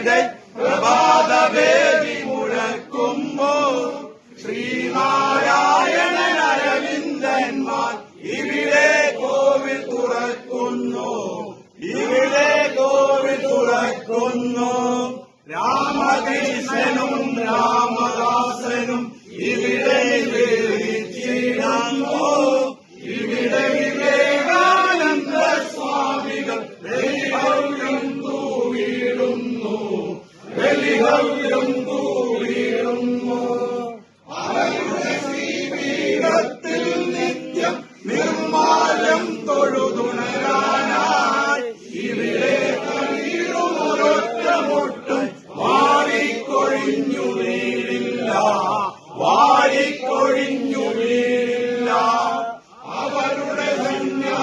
ഇവിടെ പ്രഭാതവേദി മുഴക്കുമ്പോ ശ്രീനാരായണൻ അരവിന്ദന്മാർ ഇവിടെ കോവിൽ തുറക്കുന്നു. ഇവിടെ കോവിൽ തുറക്കുന്നു. രാമകൃഷ്ണനും രാമദാസനും ഇവിടെ വിളിച്ചിടുന്നു ഇവിടെ വിവേകാനന്ദ സ്വാമികൾ ദൈവം തൂവിടുന്നു. തൊഴുതുണരാനായി ഇവിടെ കവിയുമൊരൊറ്റ വീഴില്ല അവരുടെ തന്നെ